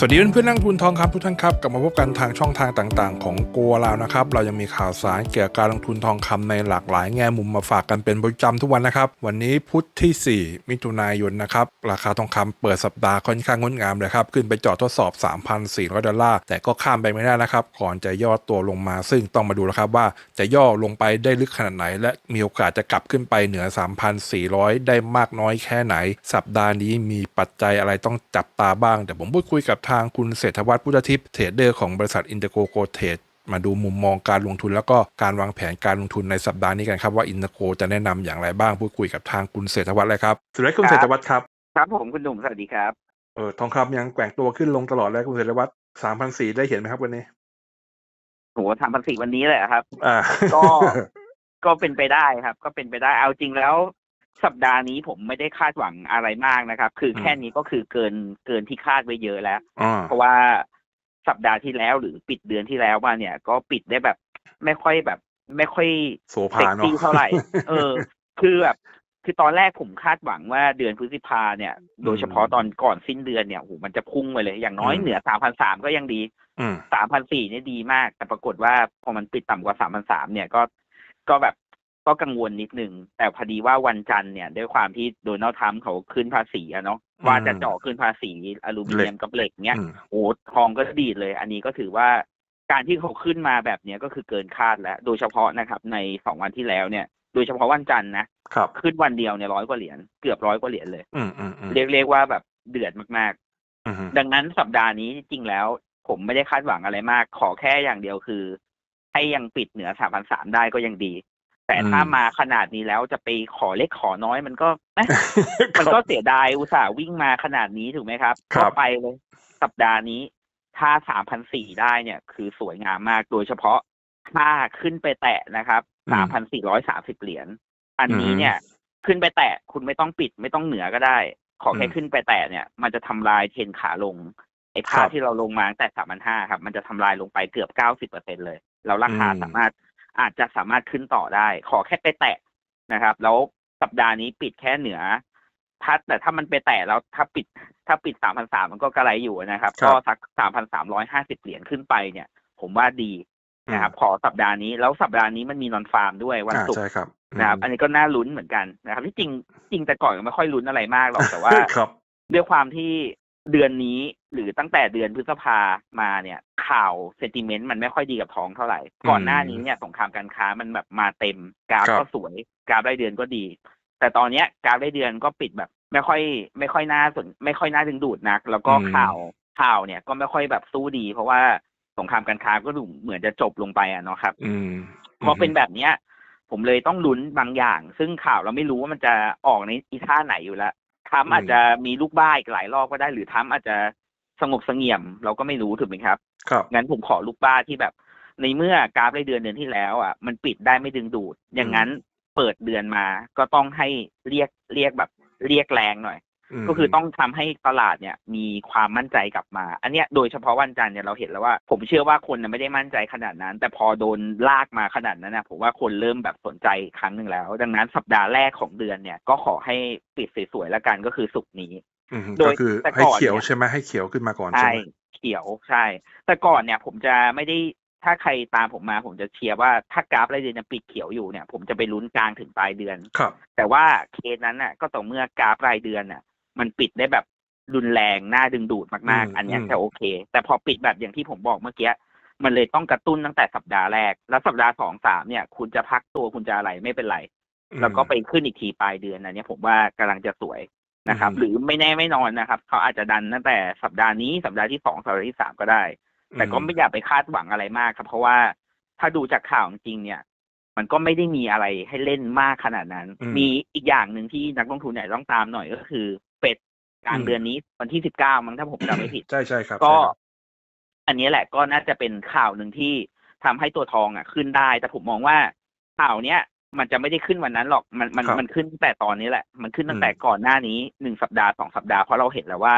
สวัสดีเพื่อนๆนักลงทุนทองครับทุกท่านครับกลับมาพบกันทางช่องทางต่างๆ ของกัวลาวนะครับเรายังมีข่าวสารเกี่ยวกับการลงทุนทองคำในหลากหลายแง่มุมมาฝากกันเป็นประจำทุกวันนะครับวันนี้พุธที่ 4 มิถุนายนนะครับราคาทองคำเปิดสัปดาห์ค่อนข้างงดงามเลยครับขึ้นไปจอดทดสอบ 3,400 ดอลลาร์แต่ก็ข้ามไปไม่ได้นะครับก่อนจะย่อตัวลงมา ซึ่งต้องมาดูแล้วครับว่าจะย่อลงไปได้ลึกขนาดไหน และมีโอกาสจะกลับขึ้นไปเหนือ 3,400 ได้มากน้อยแค่ไหน สัปดาห์นี้มีปัจจัยอะไรต้องจับตาบ้างเดี๋ยวผมพูดคุยกับทางคุณเศรษฐวัฒน์พุทธทิพย์เทรดเดอร์ของบริษัทอินเตอร์โกโกเทรดมาดูมุมมองการลงทุนแล้วก็การวางแผนการลงทุนในสัปดาห์นี้กันครับว่าอินเตอร์โกจะแนะนำอย่างไรบ้างพูดคุยกับทางคุณเศรษฐวัฒน์เลยครับสวัสดีคุณเศรษฐวัฒน์ครับครับผมคุณหนุ่มสวัสดีครับเออทองคำยังแกว่งตัวขึ้นลงตลอดเลยคุณเศรษฐวัฒน์สามพันสี่ได้เห็นไหมครับวันนี้โหทำภาษีวันนี้เลยเหรอครับ อ่า ก็ก็เป็นไปได้ครับ ก็เป็นไปได้เอาจริงแล้ว สัปดาห์นี้ผมไม่ได้คาดหวังอะไรมากนะครับ คือแค่นี้ก็คือเกินเกินที่คาดไว้เยอะแล้วอ่าเพราะว่าสัปดาห์ที่แล้วหรือปิดเดือนที่แล้วมาเนี่ย ก็ปิดได้แบบ ไม่ค่อยแบบ ไม่ค่อยโสเซ็ภากเนาะซี่เท่าไหร่ เออ คือแบบคือตอนแรกผมคาดหวังว่าเดือนพฤษภาเนี่ย โดยเฉพาะตอนก่อนสิ้นเดือนเนี่ยโหมันจะพุ่งไปเลย อย่างน้อยอืมเหนือสามพันสามก็ยังดีอืมสามพันสี่เนี่ยดีมาก แต่ปรากฏว่าพอมันปิดต่ำกว่าสามพันสามเนี่ยก็ก็แบบ ก็กังวลนิดนึง แต่พอดีว่าวันจันทร์เนี่ยด้วยความที่โดนัลด์ทรัมป์เขาขึ้นภาษีอะเนาะว่าจะเจาะขึ้นภาษีอลูมิเนียมกับเหล็กเนี่ยอืมโอ้ทองก็ดีดเลย อันนี้ก็ถือว่าการที่เขาขึ้นมาแบบเนี้ยก็คือเกินคาดแล้ว โดยเฉพาะนะครับ ในสองวันที่แล้วเนี่ย โดยเฉพาะวันจันทร์นะครับขึ้นวันเดียวเนี่ยร้อยกว่าเหรียญเกือบร้อยกว่าเหรียญเลยอืมอืมอืมเรียกเรียกว่าแบบเดือดมากๆอืมดังนั้นสัปดาห์นี้จริงๆแล้ว ผมไม่ได้คาดหวังอะไรมาก ขอแค่อย่างเดียวคือ ให้ยังปิดเหนือสามพันสามได้ก็ยังดี แต่ถ้ามาขนาดนี้แล้วจะไปขอเล็กขอน้อยมันก็เอ๊ะมันก็เสียดายอุตส่าห์วิ่งมาขนาดนี้ถูกไหมครับครับก็ไปเลยสัปดาห์นี้ ถ้าสามพันสี่ได้เนี่ย คือสวยงามมากโดยเฉพาะถ้าขึ้นไปแตะนะครับสามพันสี่ร้อยสามสิบเหรียญอันนี้เนี่ย ขึ้นไปแตะคุณไม่ต้องปิดไม่ต้องเหนือก็ได้ ขอแค่อืมขึ้นไปแตะเนี่ย มันจะทำลายเทรนขาลงไอ้ครัค่าบที่เราลงมาตั้งแต่สามพันห้าครับ มันจะทำลายลงไปเกือบเก้าสิบเปอร์เซ็นเลยแล้วราคาอืมสามารถ อาจจะสามารถขึ้นต่อได้ ขอแค่ไปแตะนะครับ แล้วสัปดาห์นี้ปิดแค่เหนือถ้าแต่ถ้ามันไปแตะแล้วถ้าปิด ถ้าปิดสามพันสามมันก็กระไรอยู่นะครับครับก็สักสามพันสามร้อยห้าสิบเหรียญขึ้นไปเนี่ย ผมว่าดีนะครับ ขอสัปดาห์นี้แล้วสัปดาห์นี้มันมีนอนฟาร์มด้วยวันอ่าศุกร์ใช่ครับนะครับ อันนี้ก็น่าลุ้นเหมือนกันนะครับ ที่จริงจริงแต่ก่อนก็ไม่ค่อยลุ้นอะไรมากหรอกแต่ว่าครับด้วยความที่ เดือนนี้หรือตั้งแต่เดือนพฤษภามาเนี่ยข่าวเซนติเมนต์มันไม่ค่อยดีกับท้องเท่าไหร่ ก่อนหน้านี้เนี่ยสงครามการค้ามันแบบมาเต็มกราฟครับก็สวยกราฟรายเดือนก็ดี แต่ตอนเนี้ยกราฟรายเดือนก็ปิดแบบ ไม่ค่อย ไม่ค่อยน่าสนไม่ค่อยน่าดึงดูดนัก แล้วก็อืมข่าวข่าวเนี่ยก็ไม่ค่อยแบบสู้ดี เพราะว่าสงครามการค้าก็ดูเหมือนจะจบลงไปอะเนาะครับอืมพอเป็นแบบเนี้ยผมเลยต้องลุ้นบางอย่าง ซึ่งข่าวเราไม่รู้ว่ามันจะออกในอีท่าไหนอยู่แล้ว ทรัมป์อืมอาจจะมีลูกบ้าอีกหลายรอบก็ได้ หรือทรัมป์อาจจะสงบเสงี่ยม เราก็ไม่รู้ถูกไหมครับ ครับ งั้นผมขอลูกบ้าที่แบบ ในเมื่อกราฟรายเดือนเดือนที่แล้วอะมันปิดได้ไม่ดึงดูด อย่างนั้นเปิดเดือนมาก็ต้องให้เรียกเรียกแบบเรียกแรงหน่อยม ก็คือต้องทำให้ตลาดเนี่ยมีความมั่นใจกลับมา อันเนี้ยโดยเฉพาะวันจันทร์เนี่ยเราเห็นแล้วว่า ผมเชื่อว่าคนน่ะไม่ได้มั่นใจขนาดนั้น แต่พอโดนลากมาขนาดนั้นนะผมว่าคนเริ่มแบบสนใจอีกครั้งหนึ่งแล้ว ดังนั้นสัปดาห์แรกของเดือนเนี่ยก็ขอให้ปิดสวยๆแล้วกันก็คือสุกร์นี้อืมโดยก็คือแต่ให้ก่อนเขียวเนี่ยใช่ไหมให้เขียวขึ้นมาก่อนใช่ใช่ไหมเขียวใช่ แต่ก่อนเนี่ยผมจะไม่ได้ถ้าใครตามผมมาผมจะเชียร์ว่าถ้ากราฟรายเดือนยังปิดเขียวอยู่เนี่ย ผมจะไปลุ้นกลางถึงปลายเดือนครับ แต่ว่าเคสนั้นน่ะ ก็ต่อเมื่อกราฟรายเดือนน่ะ มันปิดได้แบบรุนแรงน่าดึงดูดมากอืมๆอันเนี้ยอืมจะโอเค แต่พอปิดแบบอย่างที่ผมบอกเมื่อกี้มันเลยต้องกระตุ้นตั้งแต่สัปดาห์แรก แล้วสัปดาห์สองสามเนี่ย คุณจะพักตัวคุณจะอะไรไม่เป็นไร แล้วก็ไปขึ้นอีกทีปลายเดือนอันเนี้ยผมว่ากำลังจะสวยนะครับอืมหรือไม่แน่ไม่นอนนะครับ เขาอาจจะดันตั้งแต่สัปดาห์นี้สัปดาห์ที่สองสัปดาห์ที่สามก็ได้ แต่ก็ไม่อยากไปคาดหวังอะไรมากครับ เพราะว่าถ้าดูจากข่าวจริงๆเนี่ย มันก็ไม่ได้มีอะไรให้เล่นมากขนาดนั้นอืมมีอีกอย่างหนึ่งที่นักลงทุนเนี่ยต้องตามหน่อยก็คือเป็ด กลางอืมเดือนนี้วันที่สิบเก้ามั้งถ้าผมจำไม่ผิด ใช่ใช่ครับ ก็ใช่ครับอันนี้แหละก็น่าจะเป็นข่าวหนึ่งที่ทำให้ตัวทองอะ ขึ้นได้ แต่ผมมองว่าข่าวเนี้ยมันจะไม่ได้ขึ้นวันนั้นหรอก มันมันครับมันขึ้นตั้งแต่ตอนนี้แหละ มันขึ้นตั้อืงมแต่ก่อนหน้านี้หนึ่งสัปดาห์สองสัปดาห์เพราะเราเห็นแล้วว่า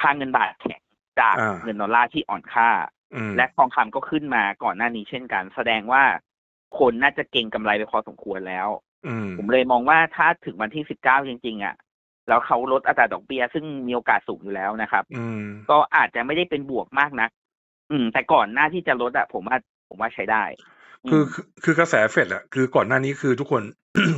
ค่าเงินบาทแข็งจากอ่าเงินดอลลาร์ที่อ่อนค่าอืมและทองคำก็ขึ้นมาก่อนหน้านี้เช่นกัน แสดงว่าคนน่าจะเก็งกำไรไปพอสมควรแล้วอืมผมเลยมองว่าถ้าถึงวันที่สิบเก้าจริง ๆ อะ แล้วเขาลดอัตราดอกเบี้ยซึ่งมีโอกาสสูงอยู่แล้วนะครับ อืมก็อาจจะไม่ได้เป็นบวกมากนัก อืม แต่ก่อนหน้าที่จะลดอะผมว่าผมว่าใช้ได้มคือคือคือกระแสเฟดอะคือก่อนหน้านี้คือทุกคน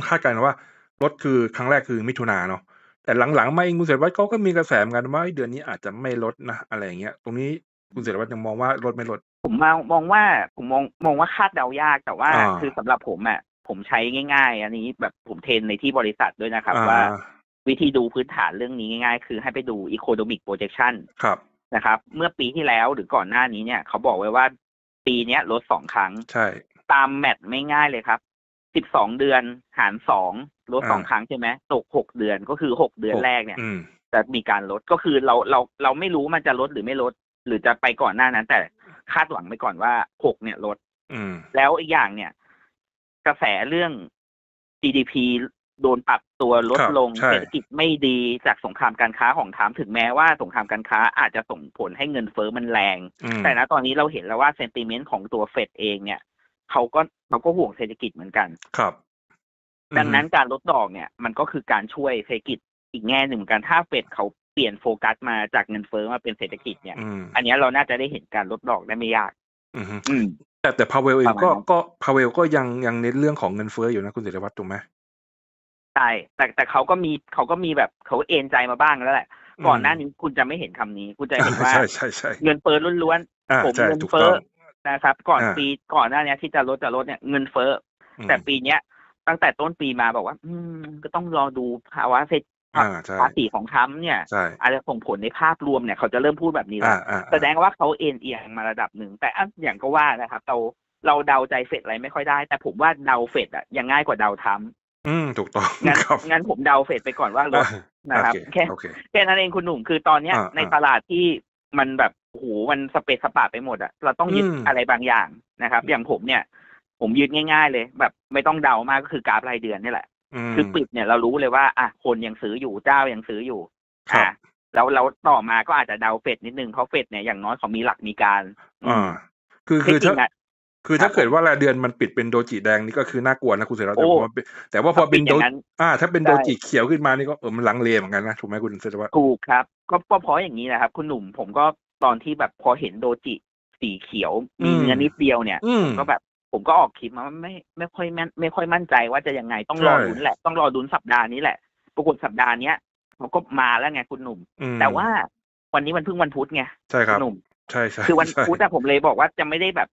คาดการณ์ว่าลดคือครั้งแรกคือมิถุนาเนาะแต่หลังๆมาเองคุณเสรีวัตรเขาก็มีกระแสเหมือนกันว่าเอ้ยเดือนนี้อาจจะไม่ลดนะอะไรอย่างเงี้ย ตรงนี้คุณเสรีวัตรยังมองว่าลดไม่ลด ผมมองมองว่าผมมองมองว่าคาดเดายากแต่ว่าอ่าคือสำหรับผมอะผมใช้ง่าย ๆ อันนี้แบบผมเทรนในที่บริษัทด้วยนะครับอ่าว่า วิธีดูพื้นฐานเรื่องนี้ง่ายๆ คือให้ไปดู economic projection ครับนะครับ เมื่อปีที่แล้วหรือก่อนหน้านี้เนี่ย เขาบอกไว้ว่าปีเนี้ยลดสองครั้ง ใช่ ตามแมทไม่ง่ายเลยครับสิบสองเดือนหารสองลดสองอ่าครั้งใช่ไหมตกหกเดือนก็คือหกเดือนแรกเนี่ยอืมจะมีการลดก็คือเราเราเราไม่รู้มันจะลดหรือไม่ลด หรือจะไปก่อนหน้านั้น แต่คาดหวังไปก่อนว่าหกเนี่ยลดอืมแล้วอีกอย่างเนี่ย กระแสเรื่อง GDP โดนปรับตัวลดครับลงใช่เศรษฐกิจไม่ดีจากสงครามการค้าของทรัมป์ถึงแม้ว่าสงครามการค้าอาจจะส่งผลให้เงินเฟ้อมันแรงอืมแต่ณตอนนี้เราเห็นแล้วว่าเซนติเมนต์ของตัวเฟดเองเนี่ยเขาก็เขาก็ห่วงเศรษฐกิจเหมือนกันครับดังนั้นการลดดอกเนี่ยมันก็คือการช่วยเศรษฐกิจอีกแง่หนึ่งเหมือนกันถ้าเฟดเขาเปลี่ยนโฟกัสมาจากเงินเฟ้อมาเป็นเศรษฐกิจเนี่ยอืมอันเนี้ยเราน่าจะได้เห็นการลดดอกได้ไม่ยาก อืมอืมแต่แต่พาเวลเอปงระมาณก็นั้นก็พาเวลก็ยังยังเน้นเรื่องของเงินเฟ้ออยู่นะคุณเสรีวัตรถูกไหม ใช่แต่แต่เขาก็มีเขาก็มีแบบเขาเอนใจมาบ้างแล้วแหละ ก่อนหน้านี้คุณจะไม่เห็นคำนี้ คุณจะเห็นว่าใช่ใช่ใช่เงินเฟ้อล้วนอ่าๆผมใช่เงินถูกเฟ้ต้อองนะครับ ก่อนอ่าปีก่อนหน้านี้ที่จะลดจะลดเนี่ยเงินเฟ้ออืมแต่ปีเนี้ยตั้งแต่ต้นปีมาบอกว่า อืมก็ต้องรอดูภาวะเศรษฐอ่าใช่ภาษีของทรัมป์เนี่ยใช่อาจจะส่งผลในภาพรวมเนี่ยเขาจะเริ่มพูดแบบนี้แล้อ่าวอ่าแสดงว่าเขาเอ็นเอียงมาระดับหนึ่ง แต่อะอย่างก็ว่านะครับเราเราเดาใจเฟดอะไรไม่ค่อยได้ แต่ผมว่าเดาเฟดอะยังง่ายกว่าเดาทรัมป์ อืม ถูกต้องงั้นครับ งั้นผมเดาเฟดไปก่อนว่าลดนะครับโอเคแค่โอเคแค่นั้นเองคุณหนุ่มคือตอนเนี้ยอ่าในอ่าตลาดที่มันแบบโอ้โหมันสเปซสปาไปหมดอะเราต้องยึดอืมอะไรบางอย่างนะครับ อย่างผมเนี่ย ผมยึดง่าย ๆ เลย แบบไม่ต้องเดามากก็คือกราฟรายเดือนนี่แหละมคือปิดเนี่ยเรารู้เลยว่าอะคนยังซื้ออยู่เจ้ายังซื้ออยู่ครับอะแล้วแล้วต่อมาก็อาจจะเดาเฟดนิดนึงเพราะเฟดเนี่ยอย่างน้อยเขามีหลักมีการอ่าคือที่คือจริถ้างอะ คือครัถ้าบเกิดว่ารายเดือนมันปิดเป็นโดจิแดงนี่ก็คือน่ากลัวนะคุณเสรีรัตน์โอ้แต่พอเป็นแต่ว่าพอเป็นปิดอโดย่างนั้นอ่า ถ้าเป็นใช่โดจิเขียวขึ้นมานี่ก็เออมันลังเลเหมือนกันนะถูกไหมคุณเสรีวัตรถูกครับก็ก็เพราะอย่างนี้นะครับ คุณหนุ่มผมก็ตอนที่แบบพอเห็นโดจิสีเขียวมีเนื้อนิดเดียวเนี่ยอืมก็แบบผมก็ออกคลิปมาว่าไม่ไม่ค่อยแม่นไม่ค่อยมั่นใจว่าจะยังไงต้องรอใช่ดุนแหละต้องรอดุนสัปดาห์นี้แหละ ปรากฏสัปดาห์เนี้ยเขาก็มาแล้วไงคุณหนุ่มอืมแต่ว่าวันนี้มันเพิ่งวันพุธไงใช่คคุรับณหนุ่มใช่ใช่คือวันใช่พุธอะผมเลยบอกว่าจะไม่ได้แบบ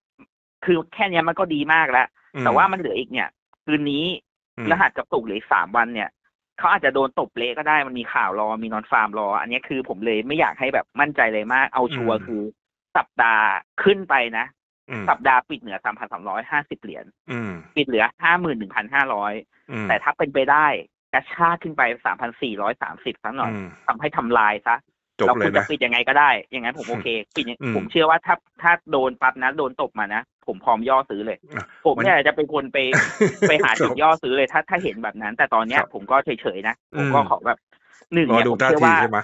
คือแค่เนี้ยมันก็ดีมากแล้วอืมแต่ว่ามันเหลืออีกเนี่ย คืนนี้อืมรหัสกับตุกเหลืออีกสามวันเนี่ยเขาอาจจะโดนตบเละก็ได้มันมีข่าวรอมีนอนฟาร์มรอ อันเนี้ยคือผมเลยไม่อยากให้แบบมั่นใจเลยมาก เอาชัวร์คือ สัปดาห์ขึ้นไปนะอืมสัปดาห์ปิดเหนือสามพันสามร้อยห้าสิบเหรียญอืมปิดเหลือห้าหมื่นหนึ่งพันห้าร้อยอืมแต่ถ้าเป็นไปได้กระชากขึ้นไปสามพันสี่ร้อยสามสิบซะหน่อยอืมทำให้ทำลายซะ จบแล้วเลคุยณจะนะ ปิดยังไงก็ได้ อย่างนั้นผมโอเคปิดอย่างอืมผมเชื่อว่าถ้าถ้าโดนปั๊บนะโดนตบมานะผมพร้อมย่อซื้อเลย อะผมวันเนี่ยจะเป็นคนไป ไปหาจุดครับย่อซื้อเลยถ้าถ้าเห็นแบบนั้น แต่ตอนเนี้ย ครับผมก็เฉยๆนะผมอืมก็ขอแบบหนึ่งรอเนี่ยดูผมท่าเชื่อทีว่า ใช่ไหม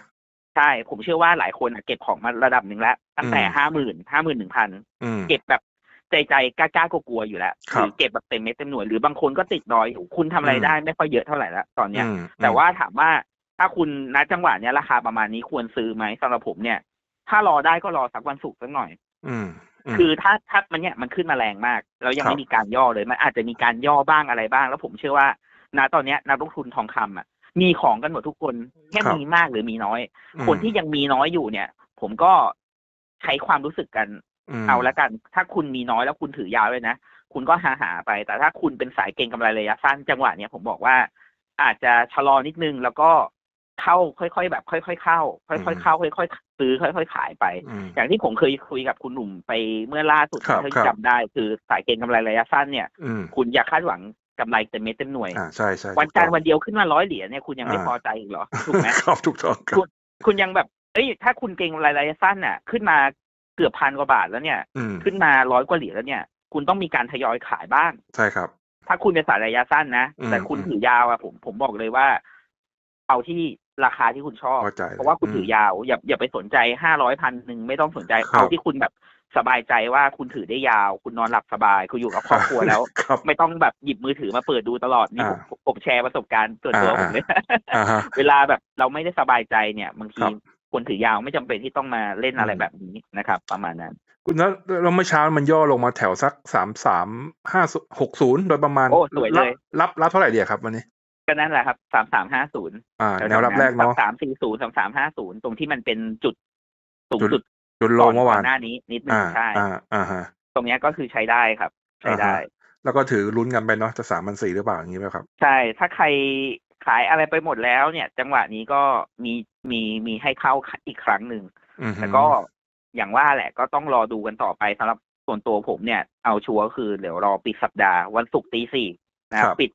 ใช่ ผมเชื่อว่าหลายคนอะเก็บของมาระดับหนึ่งแล้ว ตั้งแต่อืม ห้าหมื่นห้าหมื่นหนึ่งพันอืม เก็บแบบใจใจๆกล้าๆกลัวๆอยู่แล้วครับหรือเก็บแบบเต็มเม็ดเต็มหน่วยหรือบางคนก็ติดดอยอยู่คุณทำอะไรอืม ได้ไม่ค่อยเยอะเท่าไหร่แล้วตอนเนี้ย อืมแต่ว่าถามว่า ถ้าคุณณจังหวะเนี้ยราคาประมาณนี้ควรซื้อไหมสำหรับผมเนี่ย ถ้ารอได้ก็รอสักวันศุกร์สักหน่อย อืมมคือถ้าถ้ามันเนี่ยมันขึ้นมาแรงมากแล้วยังครับไม่มีการย่อเลยมันอาจจะมีการย่อบ้างอะไรบ้าง แล้วผมเชื่อว่าณตอนเนี้ยนักลงทุนทองคำอะ มีของกันหมดทุกคนแค่ครับมีมากหรือมีน้อยอืมคนที่ยังมีน้อยอยู่เนี่ย ผมก็ใช้ความรู้สึกกันมเอาละกัน ถ้าคุณมีน้อยแล้วคุณถือยาวเลยนะคุณก็หาหาไป แต่ถ้าคุณเป็นสายเก็งกำไรระยะสั้นจังหวะเนี้ยผมบอกว่าอาจจะชะลอนิดนึงแล้วก็ เข้าค่อยๆแบบ ค่อยๆเข้า ค่อยๆเข้า ค่อยๆซื้อค่อย ๆ ขายไปอืมอย่างที่ผมเคยคุยกับคุณหนุ่มไปเมื่อล่าสุดครับถ้าครับจำได้ คือสายเก็งกำไรระยะสั้นเนี่ยอืมคุณอย่าคาดหวังกำไรเต็มเม็ดเต็มหน่วยอ่าใช่ใช่วันจันทร์ถูกวันเดียวขึ้นมาร้อยเหรียญเนี่ยคุณยังไม่อ่าพอใจอีกเหรอถูกไหมต้องครับถูกต้องครับคุณยังแบบเอ้ยถ้าคุณเก่งรายระยะสั้นน่ะ ขึ้นมาเกือบพันกว่าบาทแล้วเนี่ยอืมขึ้นมาร้อยกว่าเหรียญแล้วเนี่ย คุณต้องมีการทยอยขายบ้าง ใช่ครับ ถ้าคุณเป็นสายระยะสั้นนะอืมแต่คุณถือยาวอะผมผมบอกเลยว่า เอาที่ ราคาที่คุณชอบ เข้าใจเพราะว่าคุณอืมถือยาว อย่าอย่าไปสนใจห้าร้อยพันหนึ่งไม่ต้องสนใจครับเอาที่คุณแบบสบายใจว่าคุณถือได้ยาว คุณนอนหลับสบาย คุณอยู่กับครอบครัวแล้ว ครับไม่ต้องแบบหยิบมือถือมาเปิดดูตลอดนี่อ่าผมผมแชร์ประสบการณ์ส่วนตัวอ่า ผมเลย อ่าฮะ เวลาแบบเราไม่ได้สบายใจเนี่ยบางทีครับ คนถือยาวไม่จำเป็นที่ต้องมาเล่นอะไรอืมแบบนี้นะครับ ประมาณนั้น คุณแล้วแล้วเมื่อเช้ามันย่อลงมาแถวสักสามสามห้าหกศูนย์โดยประมาณโอ้สวยเลย รับรับรับเท่าไหร่ดีอะครับวันนี้ ก็นั่นแหละครับสามสามห้าศูนย์อ่าแนวรับแรกเนาะสามสี่ศูนย์สามสามห้าศูนย์ตรงที่มันเป็นจุดสูงจุดสุดจุดโลงเมื่อวานก่หน้านี้นิดนึงอ่าใช่อ่าอ่าฮะตรงเนี้ยก็คือใช้ได้ครับ ใช้ได้อ่าฮะแล้วก็ถือลุ้นกันไปเนาะจะสามพันสี่หรือเปล่าอย่างนี้ไหมครับ ใช่ ถ้าใครขายอะไรไปหมดแล้วเนี่ย จังหวะนี้ก็มีมีมีให้เข้าอีกครั้งหนึ่งอือฮึแต่ก็อย่างว่าแหละก็ต้องรอดูกันต่อไปสำหรับส่วนตัวผมเนี่ย เอาชัวร์คือเดี๋ยวรอปิดสัปดาห์วันศุกร์ตีสี่นะครับปิด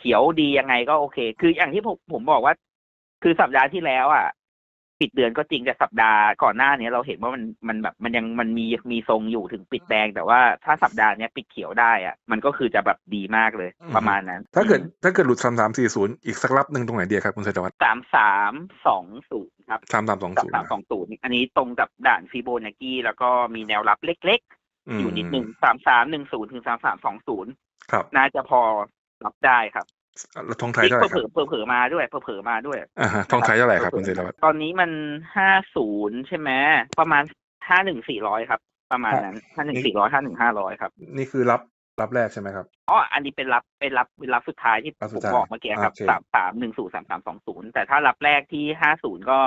เขียวดียังไงก็โอเค คืออย่างที่ผมผมบอกว่า คือสัปดาห์ที่แล้วอะปิดเดือนก็จริงแต่สัปดาห์ก่อนหน้าเนี้ยเราเห็นว่ามันมันแบบมันยังมันมีมีทรงอยู่ถึงปิดแดง แต่ว่าถ้าสัปดาห์เนี้ยปิดเขียวได้อะมันก็คือจะแบบดีมากเลยประมาณนั้น ถ้าเกิดถ้าเกิดหลุดสามสามสี่ศูนย์อีกสักรับหนึ่งตรงไหนดีครับคุณเศรษฐวัฒน์สามสามสองศูนย์ครับสามสามสองสามศูนย์สามสองศูนย์อันนี้ตรงกับด่านฟิโบนักกี้แล้วก็มีแนวรับเล็ก ๆ อยู่นิดหนึ่งสามสามหนึ่งศูนย์ถึงสามสามสองศูนย์ครับน่าจะพอ รับได้ครับแล้วทองไทยเท่าไหร่เผคลรับอๆเผลอๆมาด้วยเผลอๆมาด้วยอ่าฮะทองไทยเท่าไหร่ครับคุณเศรษฐวัฒน์ตอนนี้มันห้าศูนย์ใช่ไหมประมาณห้าหนึ่งสี่ร้อยครับ ประมาณนั้นห้าหนึ่งสี่ร้อยห้าหนึ่งห้าร้อยครับ นี่คือรับรับแรกใช่ไหมครับอ๋ออันนี้เป็นรับเป็นรับเป็นรับสุดท้ายที่รับสุผดมท้ายบอกเมื่อกี้ครับโอเคสามสามหนึ่งศูนย์สามสามสองศูนย์แต่ถ้ารับแรกที่ห้าศูนย์ก็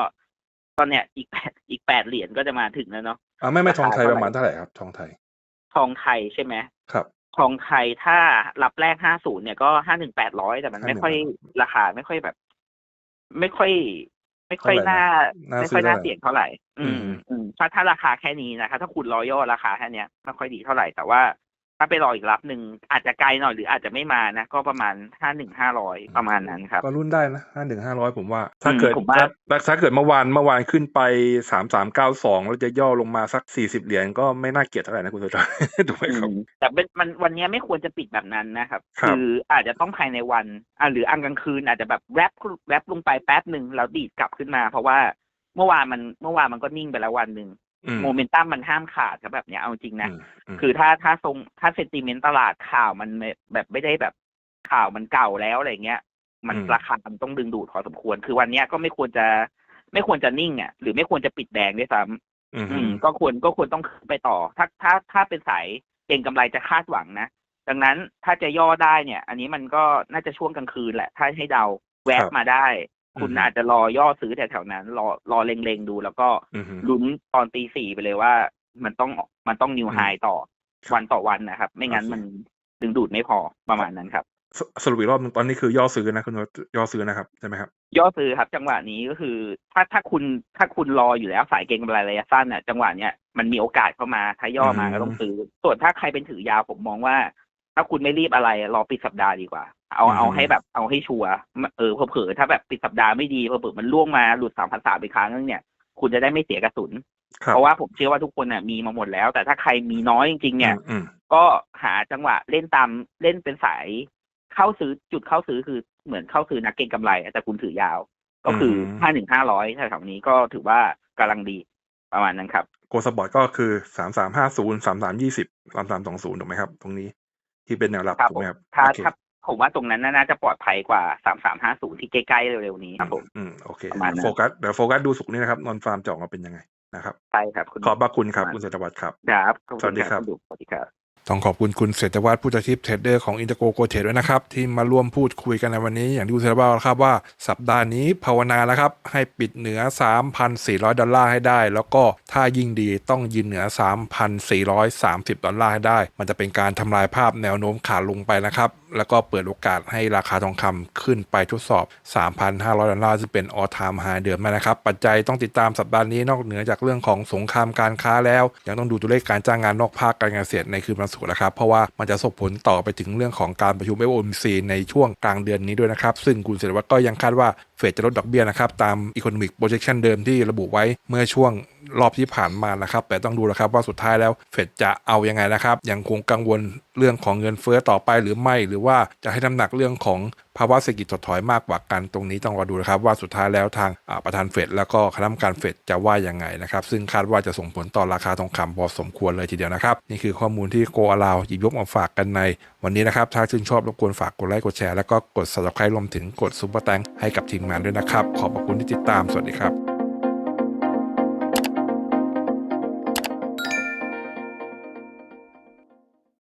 ตอนเนี้ยอีกแปดอีกแปดเหรียญก็จะมาถึงแล้วเนาะอ่าไม่ไม่ทองไทยราคาประมาณเท่าไหร่ครับทองไทย ทองไทยใช่ไหมครับ ทองไทยถ้ารับแรกห้าศูนย์เนี่ยก็ห้าหนึ่งแปดร้อยแต่มันไม่ค่อยราคาไม่ค่อยแบบ ไม่ค่อย ไม่ค่อยเท่าไหร่น่านะน่าไม่ซื้ค่ออยน่าเท่าไหร่เสี่ยงเท่าไหร่อืมอืมอืมถ้าถ้าราคาแค่นี้นะคะถ้าคุณรอย่อราคาแค่เนี้ยไม่ค่อยดีเท่าไหร่แต่ว่า ถ้าไปรออีกรับหนึ่งอาจจะไกลหน่อยหรืออาจจะไม่มานะก็ประมาณห้าหนึ่งห้าร้อยประมาณนั้นครับก็รุ่นได้นะห้าหนึ่งห้าร้อยผมว่า ถ้าอืมเกิดผมว่าถ้าถ้าเกิดเมื่อวานเมื่อวานขึ้นไปสามสามเก้าสองแล้วจะย่อลงมาสักสี่สิบเหรียญก็ไม่น่าเกลียดเท่าไหร่นะคุณสุจอยถูกไหมครับอืมแต่เป็นมันวันเนี้ยไม่ควรจะปิดแบบนั้นนะครับครับออาจจะต้องภายในวันอะหรืออังกลางคืนอาจจะแบบแรปแรปลงไปแป๊บหนึ่งแล้วดีดกลับขึ้นมา เพราะว่าเมื่อวานมันเมื่อวานมันก็นิ่งไปแล้ววันหนึ่งอืม โมเมนตัมมันห้ามขาดครับแบบเนี้ยเอาจริงนะอืมอืมคือถ้าถ้าทรงถ้าเซนติเมนต์ตลาดข่าวมันไม่แบบไม่ได้แบบข่าวมันเก่าแล้วอะไรเงี้ย มันอืมราคามันต้องดึงดูดพอสมควร คือวันเนี้ยก็ไม่ควรจะไม่ควรจะนิ่งอะหรือไม่ควรจะปิดแดงด้วยซ้ำอืมอืมก็ควรก็ควรต้องขึ้นไปต่อ ถ้าถ้าถ้าเป็นสายเก็งกำไรจะคาดหวังนะ ดังนั้นถ้าจะย่อได้เนี่ย อันนี้มันก็น่าจะช่วงกลางคืนแหละ ถ้าให้เดาแวบมาได้ คุณอาจจะรอย่อซื้อแถวๆนั้น รอรอเล็งๆดู แล้วก็อืมลุ้นตอนตีสี่ไปเลยว่า มันต้องมันต้องนิวไฮต่อครับวันต่อวันนะครับ ไม่งั้นโอเคมันดึงดูดไม่พอประมาณนั้นครับสสรุปอีกรอบหนึงตอนนี้คือย่อซื้อนะคุณย่อซื้อนะครับใช่ไหมครับ ย่อซื้อครับ จังหวะนี้ก็คือ ถ้าถ้าคุณถ้าคุณรออยู่แล้วสายเก็งกำไรระยะสั้นน่ะจังหวะเนี้ยมันมีโอกาสเข้ามาถ้าย่อมาอืมก็ต้องซื้อ ส่วนถ้าใครเป็นถือยาวผมมองว่า ถ้าคุณไม่รีบอะไรรอปิดสัปดาห์ดีกว่า เอาอืมเอาให้แบบเอาให้ชัวร์เออเผลอๆถ้าแบบปิดสัปดาห์ไม่ดีเผลอๆมันล่วงมาหลุดสามพันสามไปครั้งนึงเนี่ย คุณจะได้ไม่เสียกระสุนครับเพราะว่าผมเชื่อว่าทุกคนน่ะมีมาหมดแล้ว แต่ถ้าใครมีน้อยจริงๆเนี่ยอืมก็หาจังหวะเล่นตามเล่นเป็นสายเข้าซื้อจุดเข้าซื้อคือเหมือนเข้าซื้อนักเก็งกำไรแต่คุณถือยาว ก็คือห้าหนึ่งห้าร้อยแถวๆนี้ก็ถือว่ากำลังดีประมาณนั้นครับโกสปอร์ตก็คือสามสามห้าศูนย์สามสามยี่สิบสามสามสองศูนย์ถูกไหมครับ ตรงนี้ ที่เป็นแนวรับครับถูกไหมครับถ้าโอเคถ้าผมว่าตรงนั้นน่าจะปลอดภัยกว่าสามสามห้าศูนย์ที่ใกล้ๆเร็วๆนี้ครับผมอืมโอเคประมาณนั้นโฟกัสเดี๋ยวโฟกัสดูสุกร์นี้นะครับนอนฟาร์มจะออกมาเป็นยังไงนะครับใช่ครับคุณขอบพระคุณครับคุณเศรษฐวัฒน์ครับครับขอณสวัสดีครับณดุสวัสดีครับ ต้องขอบคุณคุณเศรษฐวัฒน์ผู้จัดทิพเทรดเดอร์ของอินเตอร์โกโกเทรดด้วยนะครับ ที่มาร่วมพูดคุยกันในวันนี้ อย่างที่คุณเศรษฐวัฒน์ครับว่าสัปดาห์นี้ภาวนาแล้วครับ ให้ปิดเหนือ 3,400 ดอลลาร์ให้ได้ แล้วก็ถ้ายิ่งดีต้องยืนเหนือ 3,430 ดอลลาร์ให้ได้ มันจะเป็นการทำลายภาพแนวโน้มขาลงไปนะครับ แล้วก็เปิดโอกาสให้ราคาทองคำขึ้นไปทดสอบ 3,500 ดอลลาร์ซึ่งเป็น all time high เดิมมานะครับปัจจัยต้องติดตามสัปดาห์นี้นอกเหนือจากเรื่องของสงครามการค้าแล้ว ยังต้องดูตัวเลขการจ้างงานนอกภาคการเกษตรในคืนวันศุกร์นะครับ เพราะว่ามันจะส่งผลต่อไปถึงเรื่องของการประชุม FOMC ในช่วงกลางเดือนนี้ด้วยนะครับ ซึ่งคุณเศรษฐวัฒน์ก็ยังคาดว่าเฟดจะลดดอกเบี้ยนะครับตาม Economic Projection เดิมที่ระบุไว้เมื่อช่วง รอบที่ผ่านมานะครับ แต่ต้องดูนะครับว่าสุดท้ายแล้วเฟดจะเอายังไงนะครับ ยังคงกังวลเรื่องของเงินเฟ้อต่อไปหรือไม่ หรือว่าจะให้น้ำหนักเรื่องของภาวะเศรษฐกิจถดถอยมากกว่ากันตรงนี้ต้องรอดูนะครับ ว่าสุดท้ายแล้วทางประธานเฟดแล้วก็คณะกรรมการเฟดจะว่ายังไงนะครับ ซึ่งคาดว่าจะส่งผลต่อราคาทองคำพอสมควรเลยทีเดียวนะครับ นี่คือข้อมูลที่โกอาลาวหยิบยกมาฝากกันใน วันนี้นะครับ ถ้าชื่นชอบรบกวนฝากกดไลค์กดแชร์แล้วก็กด subscribe รวมถึงกดซุปเปอร์แตงให้กับทีมงานด้วยนะครับ ขอบพระคุณที่ติดตามสวัสดีครับ